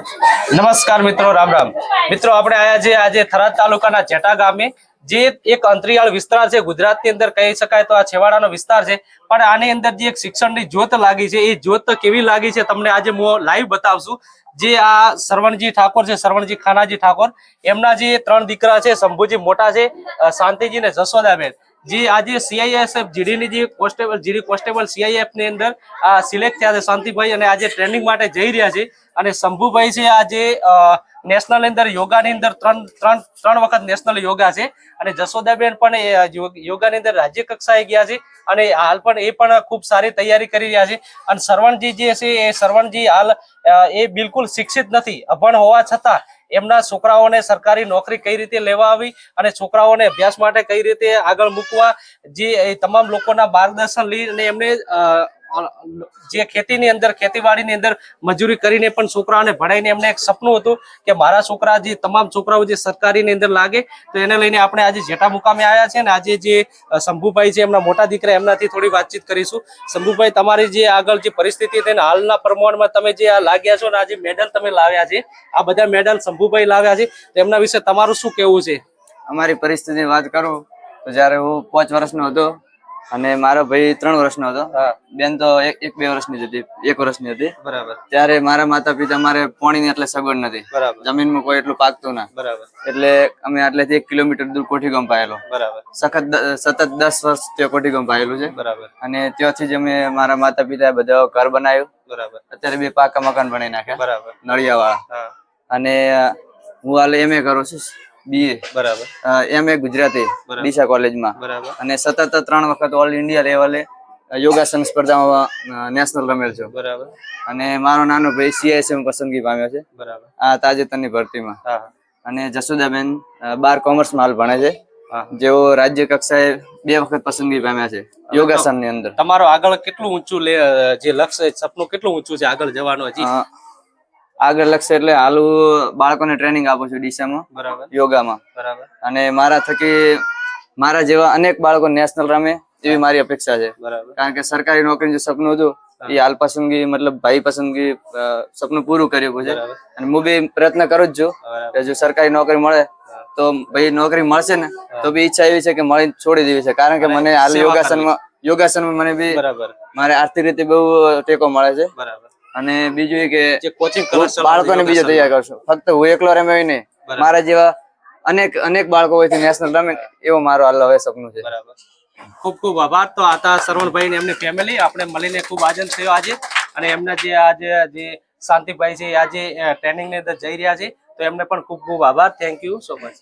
નમસ્કાર મિત્રો, રામ રામ. મિત્રો, આપણે આયા છે આજે થરાદ તાલુકાના જેટા ગામે, જે એક અંતરિયાળ વિસ્તાર છે. ગુજરાતની અંદર કહી શકાય તો આ છેવાડાનો વિસ્તાર છે. પણ આની અંદર જે એક શિક્ષણની જ્યોત લાગી છે, એ જ્યોત કેવી લાગી છે તમને આજે હું લાઈવ બતાવશું. જે આ સરવણજી ઠાકોર છે, સરવણજી ખાનાજી ઠાકોર, એમના જે ત્રણ દીકરા છે, શંભુજી મોટા છે શાંતિજી ને જશોદાબેન. જે, આજે સીઆઈએસએફ જીડીની જે કોન્સ્ટેબલ જીડી કોન્સ્ટેબલ સીઆઈએફની અંદર સિલેક્ટ થયા છે શાંતિભાઈ અને આજે ટ્રેનિંગ માટે જઈ રહ્યા છે. અને શંભુભાઈ છે આજે નેશનલ અંદર યોગાની અંદર ત્રણ ત્રણ ત્રણ વખત નેશનલ યોગા છે. અને જશોદાબેન પણ યોગાની અંદર રાજ્ય કક્ષાએ ગયા છે. અને હાલ પણ એ પણ ખૂબ સારી તૈયારી કરી રહ્યા છે. અને સરવણજી જે છે એ, સરવણજી હાલ એ બિલકુલ શિક્ષિત નથી. અભણ હોવા છતાં એમના છોકરાઓને સરકારી નોકરી કઈ રીતે લેવા આવી અને છોકરાઓને અભ્યાસ માટે કઈ રીતે આગળ મૂકવા, જે તમામ લોકોના માર્ગદર્શન લઈ અને એમને જે ખેતીની અંદર, ખેતીવાડીની અંદર મજૂરી કરીને પણ છોકરાઓને ભણાવીને એમને એક સપનું હતું કે મારા છોકરા જે, તમામ છોકરાઓ જે સરકારીની અંદર લાગે, તો એને લઈને આપણે આજે જેટા મુકામે આવ્યા છે ને આજે જે શંભુભાઈ છે, એમના મોટા દીકરા એમનાથી થોડી વાતચીત કરીશું. શંભુભાઈ, તમારી જે આગળ જે પરિસ્થિતિ હતી હાલના પ્રમાણમાં તમે જે લાગ્યા છો ને આજે મેડલ તમે લાવ્યા છે, આ બધા મેડલ શંભુભાઈ લાવ્યા છે એમના વિશે તમારું શું કેવું છે? અમારી પરિસ્થિતિની વાત કરું, તો જ્યારે હું પાંચ વર્ષનો હતો અને મારો ભાઈ ત્રણ વર્ષનો હતો. બેન તો એક બે વર્ષની જ હતી એક વર્ષની હતી. બરાબર. ત્યારે મારા માતા પિતા મારે પોણીની એટલે સગવડ નથી. બરાબર. જમીનમાં કોઈ એટલું પાકતું ના. બરાબર. એટલે અમે આટલેથી એક કિલોમીટર દૂર કોઠીગામ પાયેલો બરાબર. સખત સતત દસ વર્ષ ત્યાં કોઠીગામ પાયેલું છે. બરાબર. અને ત્યાંથી જ અમે મારા માતા પિતાએ બધા ઘર બનાવ્યું. બરાબર. અત્યારે બે પાકા મકાન બનાવી નાખ્યા. બરાબર. નળિયાવાળા. અને હું હાલ એ કરું છું. બીએ બરાબર. એમએ ગુજરાતી. ડીસા કોલેજમાં. બરાબર. અને સતત ત્રણ વખત ઓલ ઇન્ડિયા લેવલે યોગાસન સ્પર્ધામાં નેશનલ રમેલ છું. બરાબર. અને મારો નાનો ભાઈ સીઆઈએસએમ પસંદગી પામ્યો છે. બરાબર. આ તાજેતરની ભરતીમાં. અને જસોદાબેન બાર કોમર્સમાં હાલ ભણે છે. જેઓ રાજ્ય કક્ષાએ બે વખત પસંદગી પામ્યા છે યોગાસનની અંદર. તમારો આગળ કેટલું ઊંચું લે જે લક્ષ્ય સપનું કેટલું ઊંચું છે આગળ જવાનું હજી? આગળ લખશે એટલે હાલ બાળકોને ટ્રેનિંગ આપું છું ડીસામાં બરાબર. યોગામાં. બરાબર. અને મારા થકી મારા જેવા અનેક બાળકો નેશનલ રમે એવી મારી અપેક્ષા છે. બરાબર. કારણ કે સરકારી નોકરીનું જે સપનું હતું એ હાલ પસંદગી મતલબ ભાઈ પસંદગી સપનું પૂરું કર્યું છે. અને હું બી પ્રયત્ન કરું જ છું કે જો સરકારી નોકરી મળે તો ભાઈ નોકરી મળશે ને તો બી ઈચ્છા એવી છે કે મળી છોડી દેવી છે. કારણ કે મને હાલ યોગાસનમાં યોગાસનમાં મને બી બરાબર. મારે આર્થિક રીતે બહુ ટેકો મળે છે. બરાબર. અને બીજું એ કે કોચિંગ બાળકોને બીજો તૈયાર કરશું. ફક્ત હું એકલો રમે નહીં. મારા જેવા અનેક અનેક બાળકો હોય નેશનલ રમે. એવો મારો હાલ હવે સપનું છે. બરાબર. ખૂબ ખૂબ આભાર. તો આતા સરવણભાઈ ને એમની ફેમિલી આપણે મળીને ખૂબ આનંદ થયો આજે. અને એમના જે આજે જે શાંતિભાઈ છે આજે ટ્રેનિંગની અંદર જઈ રહ્યા છે. તો એમને પણ ખૂબ ખૂબ આભાર. થેન્ક યુ સો મચ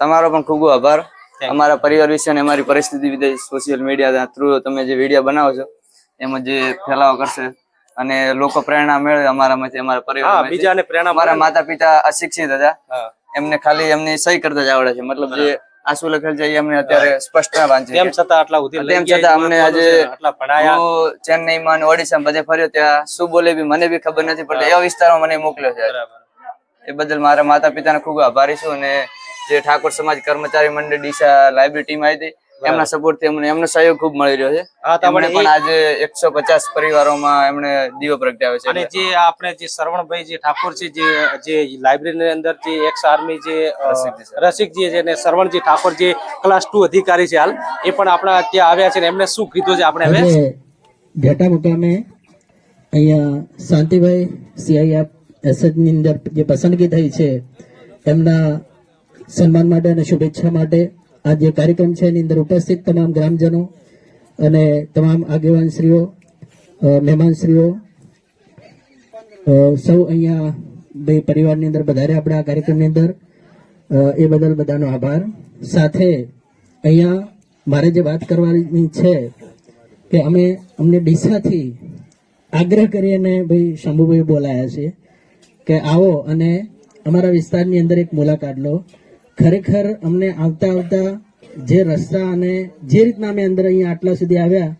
તમારો પણ ખૂબ ખૂબ આભાર. અમારા પરિવાર વિશે અને અમારી પરિસ્થિતિ વિશે સોશિયલ મીડિયા થ્રુ તમે જે વીડિયો બનાવો છો એમાં જે ફેલાવો કરશે અને લોકો પ્રેરણા મેળવે અમારામાંથી અમારા પરિવાર બીજાને પ્રેરણા મારા માતા પિતા અશિક્ષિત હતા. એમને ખાલી એમની સહી કરતા જ આવડે છે. મતલબ જે આંસુ લખેલ છે અમને અત્યારે સ્પષ્ટ ના વાંચે તેમ છતાં આટલા ઉધી તેમ છતાં અમને આજે આટલા ભણાયા હું ચેન્નઈમાં અને ઓડિશામાં બધે ફર્યો ત્યાં શું બોલે બી મને બી ખબર નથી પડતી એવા વિસ્તારમાં મને મોકલ્યો છે. એ બદલ મારા માતા પિતાને ખૂબ આભારી છું અને જે ઠાકોર સમાજ કર્મચારી મંડળ ડીસા લાઇબ્રેરી ટીમ આવી હતી એમના સપોર્ટથી અમને એમનો સહયોગ ખૂબ મળી રહ્યો છે. એમણે તમને પણ આજે એકસો પચાસ પરિવારોમાં એમણે દીવો પ્રગટાવ્યો છે. અને જે આપણે જે શ્રવણભાઈ જે ઠાકોર છે જે જે લાઇબ્રેરી ની અંદર જે એક્સ આર્મી જે રસિકજી. છે અને શ્રવણજી ઠાકોર જે ક્લાસ ટુ અધિકારી છે હાલ એ પણ આપણા ત્યાં આવ્યા છે ને એમને શું કીધું છે આપણે હવે ઘેટા મુકામે અહીંયા શાંતિભાઈ સીઆઈએફ એસએચની અંદર જે પસંદગી થઈ છે એમના સન્માન માટે અને શુભેચ્છા માટે આ જે કાર્યક્રમ છે, એની અંદર ઉપસ્થિત તમામ ગ્રામજનો અને તમામ આગેવાનશ્રીઓ મહેમાનશ્રીઓ સૌ અહીંયા ભાઈ પરિવારની અંદર વધારે આપણે આ કાર્યક્રમની અંદર એ બદલ બધાનો આભાર. સાથે અહીંયા મારે જે વાત કરવાની છે કે અમે અમને ડીસાથી આગ્રહ કરીને ભાઈ શંભુભાઈ બોલાયા છે કે આવો અને અમારા વિસ્તારની અંદર એક મુલાકાત લો. ખરેખર અમને આવતા આવતા જે રસ્તા અને જે રીતના અમે અંદર અહીંયા આટલા સુધી આવ્યા,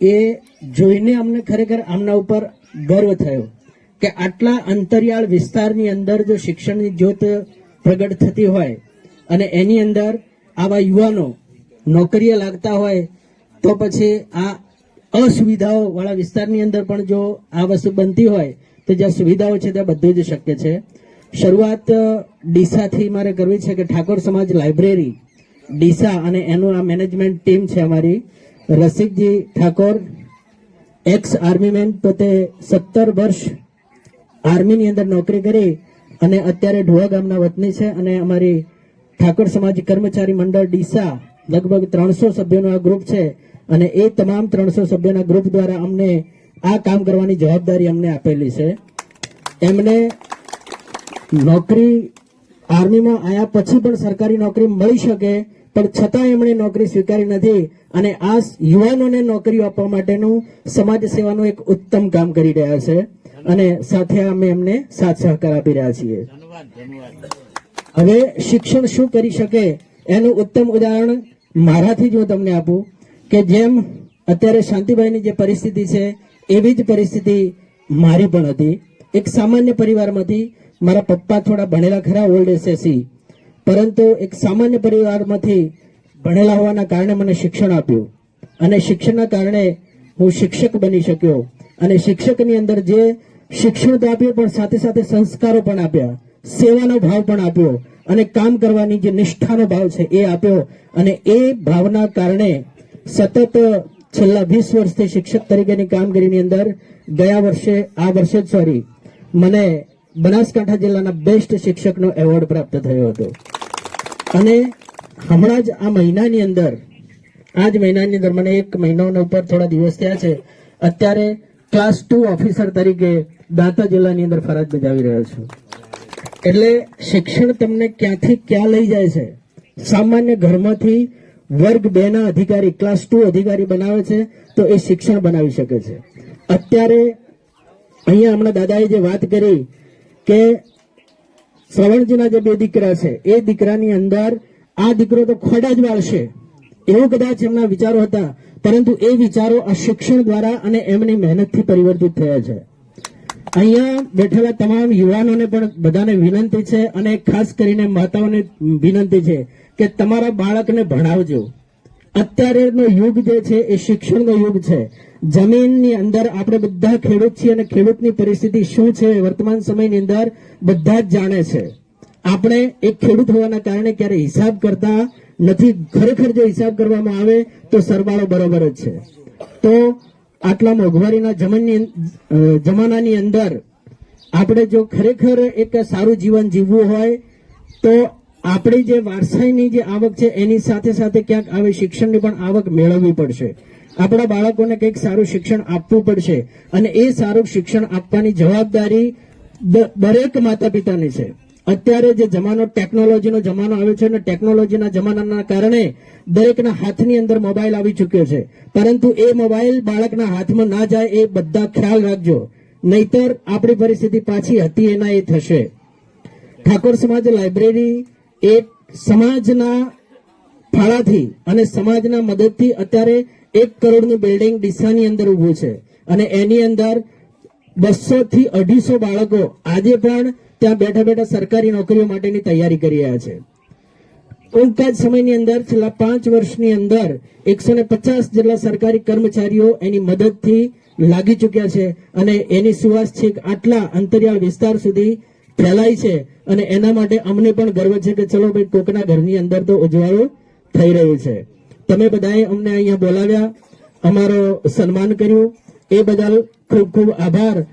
એ જોઈને અમને ખરેખર આમના ઉપર ગર્વ થયો કે આટલા અંતરિયાળ વિસ્તારની અંદર જો શિક્ષણની જ્યોત પ્રગટ થતી હોય અને એની અંદર આવા યુવાનો નોકરીએ લાગતા હોય, તો પછી આ અસુવિધાઓ વાળા વિસ્તારની અંદર પણ જો આ વસ્તુ બનતી હોય, તો જ્યાં સુવિધાઓ છે ત્યાં બધું જ શક્ય છે. શરૂઆત ડીસાથી મારે કરવી છે કે ઠાકોર સમાજ લાઇબ્રેરી, ડીસા અને એનું આ મેનેજમેન્ટ ટીમ છે અમારી. રસિકજી ઠાકોર એક્સ આર્મીમેન પોતે સત્તર વર્ષ આર્મીની અંદર નોકરી કરી અને અત્યારે ઢોવા ગામના વતની છે અને અમારી ઠાકોર સમાજ કર્મચારી મંડળ ડીસા લગભગ ત્રણસો સભ્યોનું આ ગ્રુપ છે અને એ તમામ ત્રણસો સભ્યોના ગ્રુપ દ્વારા અમને આ કામ કરવાની જવાબદારી અમને આપેલી છે. એમને નોકરી આર્મીમાં આયા પછી પણ સરકારી નોકરી મળી શકે પણ છતાં એમણે નોકરી સ્વીકારી નથી અને આ યુવાનોને નોકરીઓ આપવા માટેનું સમાજ સેવાનું એક ઉત્તમ કામ કરી રહ્યા છે અને સાથે અમે એમને સાથ સહકાર આપી રહ્યા છીએ. હવે શિક્ષણ શું કરી શકે એનું ઉત્તમ ઉદાહરણ મારાથી જ હું તમને આપું કે જેમ અત્યારે શાંતિભાઈની જે પરિસ્થિતિ છે એવી જ પરિસ્થિતિ મારી પણ હતી. એક સામાન્ય પરિવારમાંથી મારા પપ્પા થોડા ભણેલા ખરા ઓલ્ડ એસએસસી. પરંતુ એક સામાન્ય પરિવારમાંથી ભણેલા હોવાના કારણે મને શિક્ષણ આપ્યું. અને શિક્ષણના કારણે હું શિક્ષક બની શક્યો. અને શિક્ષકની અંદર જે શિક્ષણ તો આપ્યું, પણ સાથે સાથે સંસ્કારો પણ આપ્યા. સેવાનો ભાવ પણ આપ્યો. અને કામ કરવાની જે નિષ્ઠાનો ભાવ છે એ આપ્યો. અને એ ભાવના કારણે સતત છેલ્લા વીસ વર્ષથી શિક્ષક તરીકેની કામગીરીની અંદર ગયા વર્ષે, આ વર્ષે જ સોરી મને બનાસકાંઠા જિલ્લાના બેસ્ટ શિક્ષકનો એવોર્ડ પ્રાપ્ત થયો હતો. અને હમણાં જ આ મહિનાની અંદર, આ જ મહિનાની અંદર, મને એક મહિનાના ઉપર થોડા દિવસ થયા છે, અત્યારે ક્લાસ ટુ ઓફિસર તરીકે દાંતા જિલ્લાની અંદર ફરજ બજાવી રહ્યો છું. એટલે શિક્ષણ તમને ક્યાંથી ક્યાં લઈ જાય છે? સામાન્ય ઘરમાંથી વર્ગ બે ના અધિકારી, ક્લાસ ટુ અધિકારી બનાવે છે, તો એ શિક્ષણ બનાવી શકે છે. અત્યારે અહીંયા હમણાં દાદાએ જે વાત કરી કે શ્રવણજીના જે બે દીકરા છે, એ દીકરાની અંદર આ દીકરો તો ખોડા જ વાળશે. એવું કદાચ એમના વિચારો હતા, પરંતુ એ વિચારો આ શિક્ષણ દ્વારા અને એમની મહેનતથી પરિવર્તિત થયા છે. અહીંયા બેઠેલા તમામ યુવાનોને પણ બધાને વિનંતી છે અને ખાસ કરીને માતાઓને વિનંતી છે કે તમારા બાળકને ભણાવજો. અત્યારેનો યુગ જે છે, એ શિક્ષણનો યુગ છે. જમીનની અંદર આપણે બધા ખેડૂત છીએ અને ખેડૂતની પરિસ્થિતિ શું છે વર્તમાન સમયની અંદર બધા જ જાણે છે. આપણે એક ખેડૂત હોવાના કારણે ક્યારે હિસાબ કરતા નથી. ખરેખર જો હિસાબ કરવામાં આવે તો સરવાળો બરોબર જ છે. તો આટલા મોંઘવારીના જમાનની જમાનાની અંદર આપણે જો ખરેખર એક સારું જીવન જીવવું હોય તો આપણી જે વારસાઈની જે આવક છે એની સાથે સાથે ક્યાંક આવી શિક્ષણની પણ આવક મેળવવી પડશે. આપણા બાળકોને કંઈક સારું શિક્ષણ આપવું પડશે અને એ સારું શિક્ષણ આપવાની જવાબદારી દરેક માતા પિતાની છે. અત્યારે જે જમાનો, ટેકનોલોજીનો જમાનો આવ્યો છે અને ટેકનોલોજીના જમાનાના કારણે દરેકના હાથની અંદર મોબાઈલ આવી ચૂક્યો છે. પરંતુ એ મોબાઈલ બાળકના હાથમાં ના જાય એ બધા ખ્યાલ રાખજો. નહીતર આપણી પરિસ્થિતિ પાછી હતી એના એ થશે. ઠાકોર સમાજ લાઇબ્રેરી એક સમાજના ફાળાથી અને સમાજના મદદથી અત્યારે એક કરોડનું બિલ્ડિંગ ડીસાની અંદર ઊભું છે. અને એની અંદર બસો થી અઢીસો બાળકો આજે પણ ત્યાં બેઠા બેઠા સરકારી નોકરીઓ માટેની તૈયારી કરી રહ્યા છે. ટૂંકા જ સમયની અંદર, છેલ્લા પાંચ વર્ષની અંદર એકસો ને પચાસ જેટલા સરકારી કર્મચારીઓ એની મદદથી લાગી ચૂક્યા છે અને એની સુવાસ છેક આટલા અંતરિયાળ વિસ્તાર સુધી ફેલાય છે. અને એના માટે અમને પણ ગર્વ છે કે ચલો ભાઈ કોકના ઘરની અંદર તો ઉજવાળો થઈ રહ્યું છે. તમે બધાએ અમને અહીંયા બોલાવ્યા. અમારો સન્માન કર્યું. એ બદલ ખૂબ ખૂબ આભાર.